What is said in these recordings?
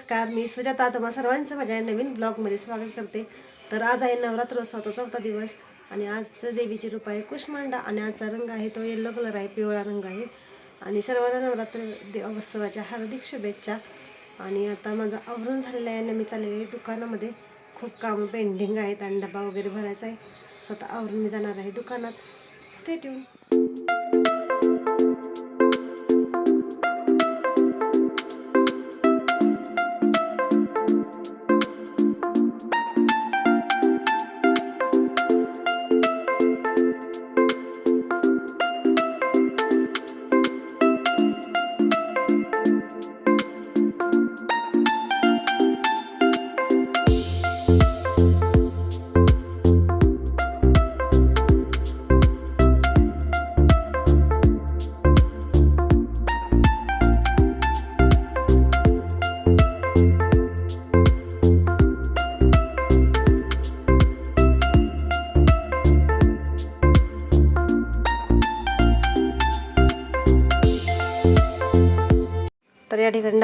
नमस्कार मी सुजाता तुम्हा सर्वांचं माझ्या नवीन ब्लॉगमध्ये स्वागत करते. तर आज आहे नवरात्रोत्सवाचा चौथा दिवस. आणि आजचं देवीचे रूप आहे कुष्मांडा आणि आजचा रंग आहे तो येल्लो कलर आहे पिवळा रंग आहे. आणि सर्वांना नवरात्र दे- उत्सवाच्या हार्दिक शुभेच्छा. आणि आता माझं आवरून झालेलं आहे आणि मी चाललेलं आहे दुकानामध्ये खूप कामं पेंडिंग आहेत आणि डबा वगैरे भरायचा आहे. स्वतः आवरून मी जाणार आहे दुकानात. स्टेट्यून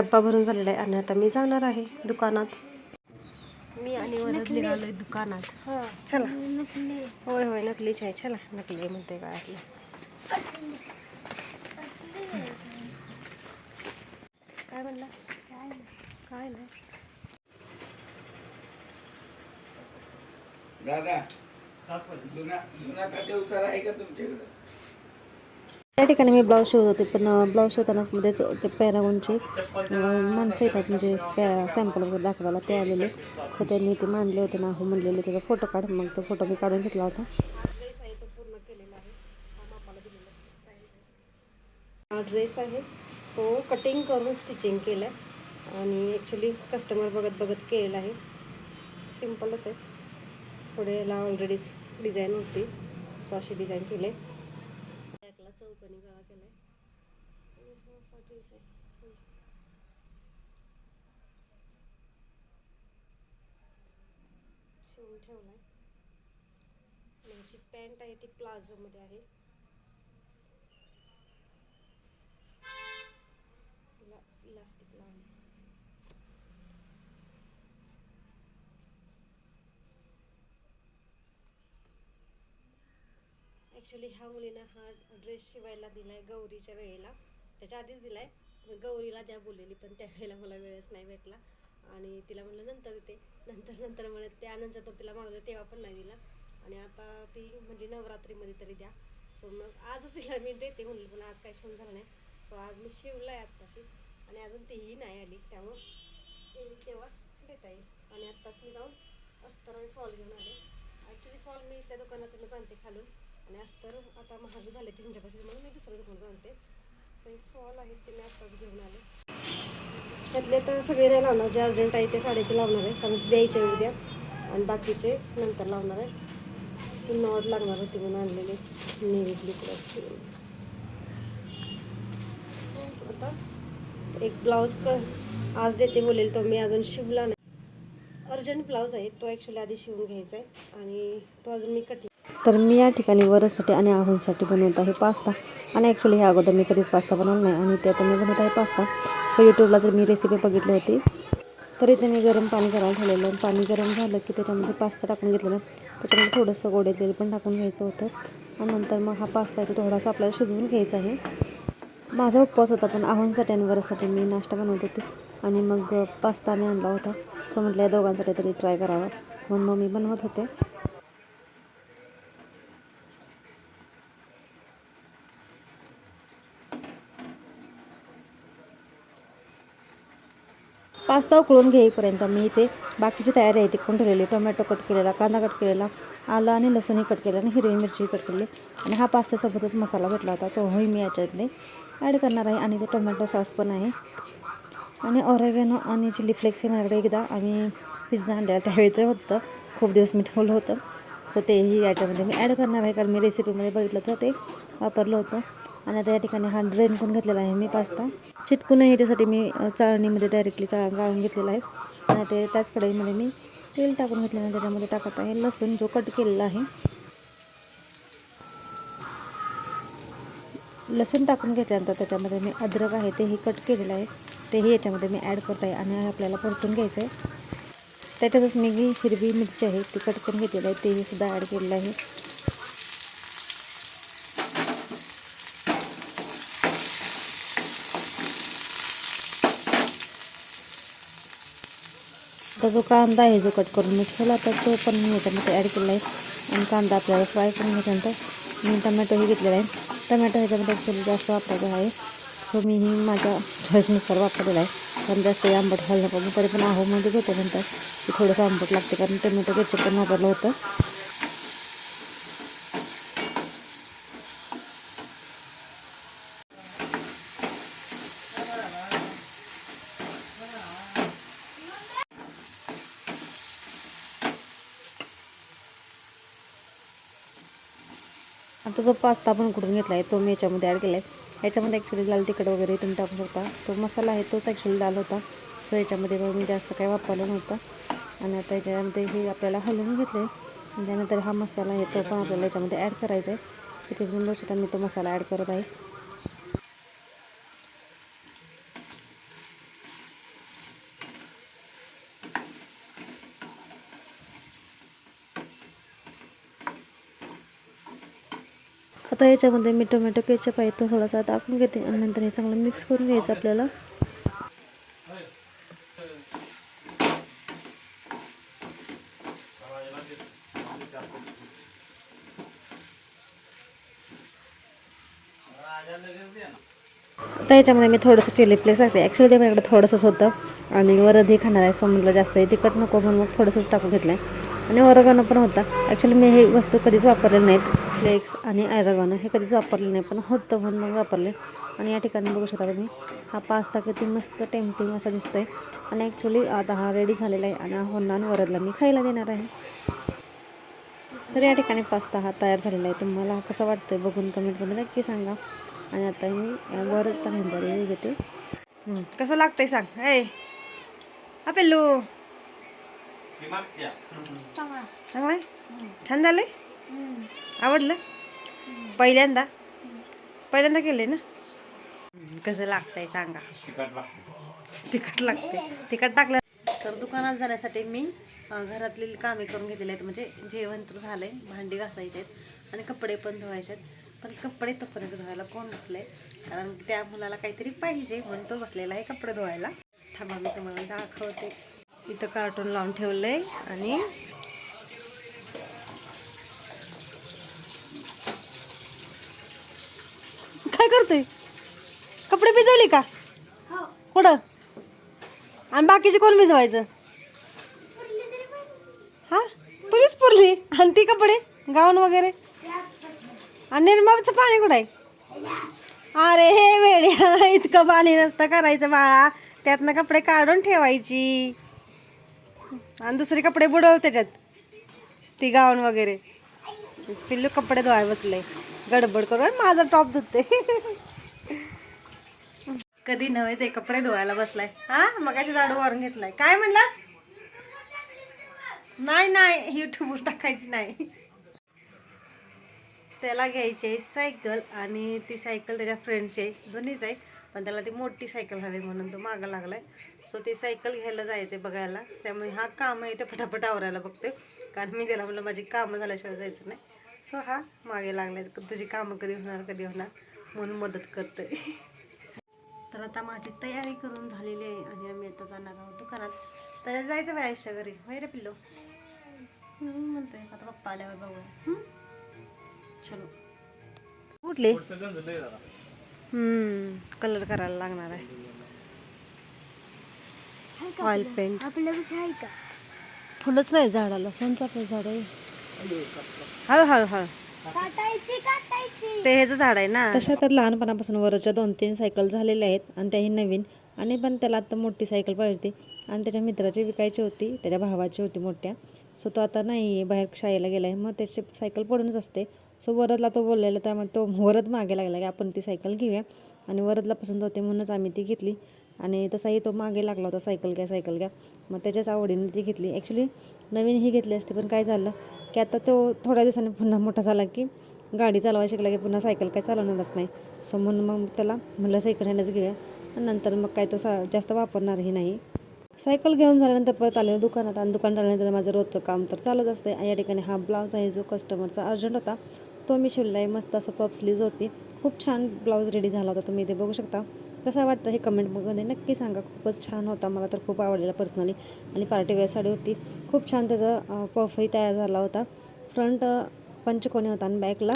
डब्बा भरून झालेला आहे. आणि आता मी जाणार आहे दुकानात. मी आणि वरद निघालोय दुकानात. चला. होय होय नकलीच आहे. चला नकली आहे म्हणते काळातलं काय म्हणलास? काय नाही. दादा जुना जुना खाते उतार आहे का तुमच्याकडे? त्या ठिकाणी मी ब्लाऊज शिवत होते पण ब्लाऊज शिवताना मध्येच ते पॅरागॉनचे माणसं येतात म्हणजे पॅ सॅम्पल वगैरे दाखवायला ते आलेले. सो त्यांनी ते मांडले होते ना हो म्हणलेले त्याचा फोटो काढ. मग तो फोटो मी काढून घेतला होता. हा ड्रेस आहे. तो कटिंग करून स्टिचिंग केला आहे आणि ॲक्च्युली कस्टमर बघत बघत केलेला आहे. सिम्पलच आहे. थोडे याला ऑलरेडी डिझाईन होती. सो अशी डिझाईन केली. आहे चौकनी गळा केलाय. आणि असा ड्रेस आहे शिवून ठेवलाय. म्हणजे माझी पॅन्ट आहे ती प्लाझो मध्ये आहे. ॲक्च्युली ह्या मुलीनं हा ड्रेस शिवायला दिला आहे गौरीच्या वेळेला. त्याच्या आधीच दिला आहे गौरीला द्या बोललेली पण त्यावेळेला मला वेळच नाही भेटला. आणि तिला म्हणलं नंतर देते नंतर नंतर म्हणत त्यानंतर तर तिला मागवलं तेव्हा पण नाही दिला. आणि आता ती म्हणली नवरात्रीमध्ये तरी द्या. सो मग आजच तिला मी देते म्हणलं पण आज काही शिवून झालं नाही. सो आज मी शिवलं आहे आत्ताशी. आणि अजून तीही नाही आली. त्यामुळं येईल तेव्हा देता येईल. आणि आत्ताच मी जाऊन अस्तर आणि फॉल घेऊन आले. ॲक्च्युली फॉल मी त्या दुकानातूनच आणते खालून. आणि अस्तर आता महाग झाले त्यांच्यापासून म्हणून मी दुसरं दुकान आणते. सो एक फॉल आहेत ते मी आत्ताच घेऊन आले. त्यातले तर सगळे नाही लावणार जे अर्जंट आहे ते साडीचे लावणार आहे कारण द्यायचे उद्या. आणि बाकीचे नंतर लावणार आहे. ती नॉड लागणार होती म्हणून आणलेले नेव्ही ब्लू कलरची आता एक ब्लाऊज क आज देते बोलेल तो मी अजून शिवला नाही. अर्जंट ब्लाऊज आहे तो ॲक्च्युली आधी शिवून घ्यायचा आहे. आणि तो अजून मी कटिंग तर मी या ठिकाणी वरसाठी आणि आहोंसाठी बनवत आहे पास्ता. आणि ॲक्च्युली ह्या अगोदर मी कधीच पास्ता बनवला नाही आणि ते आता मी बनवत आहे पास्ता. सो यूट्यूबला जर मी रेसिपी बघितली होती तरी ते मी गरम पाणी करायला ठेवलेलं आणि पाणी गरम झालं की त्याच्यामध्ये पास्ता टाकून घेतलेला त्याच्यामध्ये थोडंसं गोडे तेल पण टाकून घ्यायचं होतं. आणि नंतर मग हा पास्ता आहे तो थोडासा आपल्याला शिजवून घ्यायचा आहे. माझा उपवास होता पण आहोंसाठी आणि वरसाठी मी नाश्ता बनवत होते. आणि मग पास्ता मी आणला होता. सो म्हटलं या दोघांसाठी तरी ट्राय करावा. म्हणून मग मी बनवत होते. पास्ता उकळून घेईपर्यंत मी इथे बाकीची तयारी आहे ती करून ठेवलेली टोमॅटो कट केलेला कांदा कट केलेला आलं आणि लसूणही कट केलं आणि हिरवी मिरची कट केली. आणि हा पास्त्यासोबतच मसाला भेटला होता तोही मी याच्यातले ॲड करणार आहे. आणि ते टोमॅटो सॉस पण आहे. आणि ऑरेगॅनो आणि चिली फ्लेक्स हे माझ्याकडे एकदा आम्ही पिझ्झा आणलेला त्यावेळेचं होतं. खूप दिवस मी ठेवलं होतं. सो तेही याच्यामध्ये मी ॲड करणार आहे. कारण मी रेसिपीमध्ये बघितलं तर ते वापरलं होतं. आणि आता या ठिकाणी हा ड्रेन घेतलेला आहे मी पास्ता. चिटकून याच्यासाठी मी चाळणीमध्ये डायरेक्टली चा गाळून घेतलेला आहे. आणि ते त्याच कढईमध्ये मी तेल टाकून घेतल्यानंतर त्याच्यामध्ये टाकत आहे लसूण जो कट केलेला आहे. लसूण टाकून घेतल्यानंतर त्याच्यामध्ये मी अद्रक आहे तेही कट केलेलं आहे. तेही याच्यामध्ये मी ॲड करत आहे आणि आपल्याला परतून घ्यायचं आहे. त्याच्यातच मी हिरवी मिरची आहे ती कट करून घेतलेली आहे. तेही सुद्धा ॲड केलेलं आहे. आता जो कांदा आहे जो कट करून मिक्स केला तर तो पण मी याच्यामध्ये ॲड केला आहे. आणि कांदा आपल्याला फ्राय करून घेतल्यानंतर मी टमॅटोही घेतलेला आहे. टमॅटो ह्याच्यामध्ये ॲक्च्युली जास्त वापरायचा आहे. सो मी ही माझ्या चॉईसनुसार वापरलेला आहे. कारण जास्त आंबट घालणं तरी पण आहोमध्येच म्हणजे होतं नंतर की थोडंसं आंबट लागते कारण टमॅटो केचप पण वापरलं होतं. आता जो पास्ता आपण कुठून घेतला आहे तो मी याच्यामध्ये ॲड केला आहे याच्यामध्ये ॲक्च्युली लाल तिखट वगैरे तुम्ही टाकू शकता. तो मसाला आहे तोच ॲक्च्युली लाल होता. सो याच्यामध्ये मग मी जास्त काही वापरलं नव्हतं. आणि आता याच्यामध्ये हे आपल्याला हलवून घेतलं आहे त्यानंतर हा मसाला आहे तो पण आपल्याला याच्यामध्ये ॲड करायचा आहे तिथे मी तो मसाला ॲड करत आहे. आता याच्यामध्ये मी टोमॅटो केचप आहे तो थोडासा टाकून घेते आणि नंतर हे चांगलं मिक्स करून घ्यायचं आपल्याला. आता याच्यामध्ये मी थोडंसं चिली फ्लेक्स टाकते. ॲक्च्युली ते माझ्याकडे थोडंसंच होतं. आणि वरदही खाणार आहे सो म्हटलं जास्त आहे. तिखट नको म्हणून मग थोडंसंच टाकून घेतलं आहे आणि ओरगानो पण होता. ॲक्च्युली मी हे वस्तू कधीच वापरले नाहीत. फ्लेक्स आणि ॲरगानो हे कधीच वापरले नाही पण होतं म्हणून मग वापरले. आणि या ठिकाणी बघू शकता तुम्ही हा पास्ता किती मस्त टेम्पटिंग असा दिसतोय. आणि ॲक्च्युली आता हा रेडी झालेला आहे आणि हा आणि वरदला मी खायला देणार आहे. तर या ठिकाणी पास्ता हा तयार झालेला आहे. तुम्हाला कसं वाटतंय बघून कमेंटमध्ये नक्की सांगा. आणि आता मी वरच रिव्ह्यू घेते. कसं लागतंय सांग. ए हा पेल्लू. चांगलं आहे छान झालंय? आवडलं? पहिल्यांदा? पहिल्यांदा केले ना? कसं लागतंय सांगा. तिखट लागते तिखट टाकलं. तर दुकानात जाण्यासाठी मी घरातली कामे करून घेतलेली आहेत. म्हणजे जेवण तर झालंय भांडी घासायचे आहेत आणि कपडे पण धुवायचे आहेत. पण कपडे तोपर्यंत धुवायला कोण बसले कारण त्या मुलाला काहीतरी पाहिजे म्हणून तो बसलेला आहे कपडे धुवायला. थांबा मी तुम्हाला दाखवते. इथं कार्टून लावून ठेवलंय आणि काय करतोय कपडे भिजवले का? कुठं? आणि बाकीचे कोण भिजवायचं? हा? तुझीच पुरली. आणि ती कपडे? गाऊन वगैरे? आणि निर्माचं पाणी कुठं आहे? अरे हे वेड्या इतकं पाणी नसतं करायचं बाळा. त्यातनं कपडे काढून ठेवायची. आणि दुसरे कपडे बुडव त्याच्यात. ती गाऊन वगैरे. पिल्लू कपडे धुवाय बसले गडबड करून माझा टॉप धुते. कधी नव्हे ते कपडे धुवायला बसलाय. हा? मगाशी झाडू वारून घेतलाय. काय म्हणलास? नाही नाही. युट्यूबवर टाकायची नाही. त्याला घ्यायची आहे सायकल आणि ती सायकल त्याच्या फ्रेंडची आहे. दोन्हीच आहे पण त्याला ती मोठी सायकल हवी म्हणून तो मागं लागलाय. सो ती सायकल घ्यायला जायचं बघायला. त्यामुळे हा काम आहे ते फटाफट आवरायला बघते कारण मी त्याला म्हणलं माझी कामं झाल्याशिवाय जायचं नाही. सो हा मागे लागलाय तुझी कामं कधी होणार कधी होणार? म्हणून मदत करतोय. तर आता माझी तयारी करून झालेली आहे आणि आम्ही आता जाणार आहोत दुकानात. तर जायचं बाय आयुष्य घरी. होय रे पिल्लो? म्हणतोय. आता पप्पा आल्यावर बघूया हम्म? चलो. कुठले कलर करायला लागणार आहे. ऑइल पेंट का? फुलंच नाही झाडाला. सोनचाफे झाड आहे. हळू हळू हळू. ते ह्याचं झाड आहे ना. तशा तर लहानपणापासून वरच्या दोन तीन सायकल झालेल्या आहेत आणि त्याही नवीन. आणि पण त्याला आता मोठी सायकल पाहिजे आणि त्याच्या मित्राची विकायची होती त्याच्या भावाची होती मोठ्या. सो तो आता नाही बाहेर शाळेला गेला आहे मग त्याची सायकल पडूनच असते. सो वरदला तो बोललेला त्यामुळे तो वरद मागे लागला की आपण ती सायकल घेऊया. आणि वरदला पसंत होते म्हणूनच आम्ही ती घेतली. आणि तसाही तो मागे लागला होता सायकल घ्या सायकल घ्या. मग त्याच्याच आवडीने ती घेतली. ॲक्च्युली नवीन ही घेतली असते पण काय झालं की आता तो थोड्या दिवसांनी पुन्हा मोठा झाला की गाडी चालवायला शिकला की पुन्हा सायकल काय चालवणारच नाही. सो म्हणून मग त्याला म्हणलं सायकल हँडच घेऊया. आणि नंतर मग काय तो सा जास्त वापरणारही नाही. सायकल घेऊन झाल्यानंतर परत आलेलं दुकानात आणि दुकान झाल्यानंतर माझं रोजचं काम तर चालूच असते या ठिकाणी हा ब्लाऊज आहे जो कस्टमरचा अर्जंट होता तो मी शिवला आहे. मस्त असं पप स्लीव्ज होती. खूप छान ब्लाऊज रेडी झाला होता. तुम्ही इथे बघू शकता. कसा वाटतं हे कमेंटमध्ये नक्की सांगा. खूपच छान होता. मला तर खूप आवडलेला पर्सनली आणि पार्टी वेअर साडी होती. खूप छान त्याचा पफही तयार झाला होता. फ्रंट पंचकोनी होता आणि बॅकला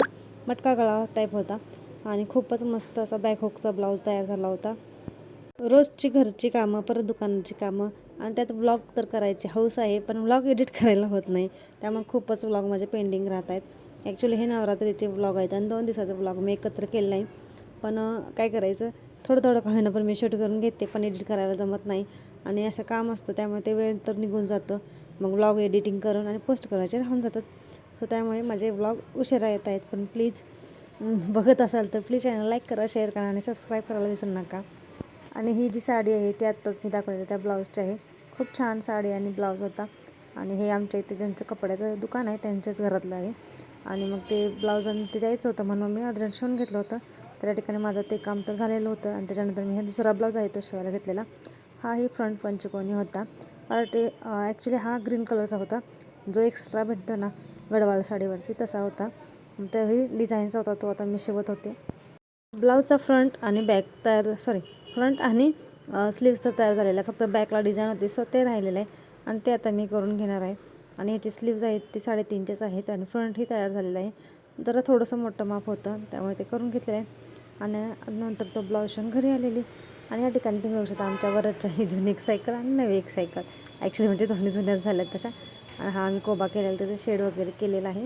मटका गळा टाईप होता. आणि खूपच मस्त असा बॅक हुकचा ब्लाऊज तयार झाला होता. रोजची घरची कामं परत दुकानाची कामं. आणि त्यात ब्लॉग तर करायची हौस आहे पण ब्लॉग एडिट करायला होत नाही. त्यामुळे खूपच व्लॉग माझे पेंडिंग राहत आहेत. ॲक्च्युली हे नवरात्रीचे ब्लॉग आहेत आणि दोन दिवसाचा ब्लॉग मी एकत्र केलं नाही. पण काय करायचं? थोडं थोडं का होईना पण मी शूट करून घेते पण एडिट करायला जमत नाही. आणि असं काम असतं त्यामुळे ते वेळ तर निघून जातं. मग ब्लॉग एडिटिंग करून आणि पोस्ट करायचे राहून जातात. सो त्यामुळे माझे ब्लॉग उशिरा येत आहेत. पण प्लीज बघत असाल तर प्लीज चॅनल लाईक करा शेअर करा आणि सबस्क्राईब करायला विसरू नका. आणि ही जी साडी आहे ती आत्ताच मी दाखवलेली त्या ब्लाऊजची आहे. खूप छान साडी आणि ब्लाऊज होता. आणि हे आमच्या इथे ज्यांचं कपड्याचं दुकान आहे त्यांच्याच घरातलं आहे. आणि मग ते ब्लाऊज आणि ते द्यायचं होतं म्हणून मी अर्जंट शिवून घेतलं होतं. तर या ठिकाणी माझं ते काम तर झालेलं होतं आणि त्याच्यानंतर मी हा दुसरा ब्लाऊज आहे तो शिवायला घेतलेला. हाही फ्रंट पंचकोनी होता. मला ते ॲक्च्युली हा ग्रीन कलरचा होता. जो एक्स्ट्रा भेटतो ना गडवाळ साडीवरती तसा होता. तोही डिझाईनचा होता तो आता मी शिवत होते. ब्लाऊजचा फ्रंट आणि बॅक तयार सॉरी फ्रंट आणि स्लीव्स तर तयार झालेला आहे फक्त बॅकला डिझाईन होती सो ते राहिलेलं आहे आणि ते आता मी करून घेणार आहे. आणि याची स्लीव्ज आहेत ते साडेतीनचेच आहेत आणि फ्रंटही तयार झालेलं आहे. जरा थोडंसं मोठं माप होतं त्यामुळे ते करून घेतलेलं आहे. आणि नंतर तो ब्लाऊज शिवून घरी आलेली. आणि या ठिकाणी तुम्ही बघू शकता आमच्या वरच्या ही जुनी एक सायकल आणि नवी एक सायकल ॲक्च्युली म्हणजे दोन्ही जुन्याच झाल्या तशा. आणि हा आम्ही कोबा केलेला त्याचं शेड वगैरे केलेला आहे.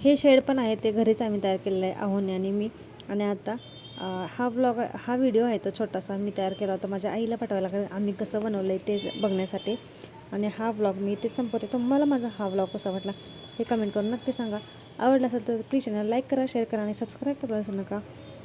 हे शेड पण आहे ते घरीच आम्ही तयार केलेलं आहे आहोने आणि मी. आणि आता हा ब्लॉग हा व्हिडिओ आहे तो छोटासा मी तयार केला होता माझ्या आईला पाठवायला कारण आम्ही कसं बनवलं आहे ते बघण्यासाठी. आणि हा ब्लॉग मी ते संपवते. तुम्हाला माझा हा ब्लॉग कसा वाटला हे कमेंट करून नक्की सांगा. आवडला असेल तर प्लीज चॅनल लाईक करा शेअर करा आणि सबस्क्राईब करायला विसरू नका.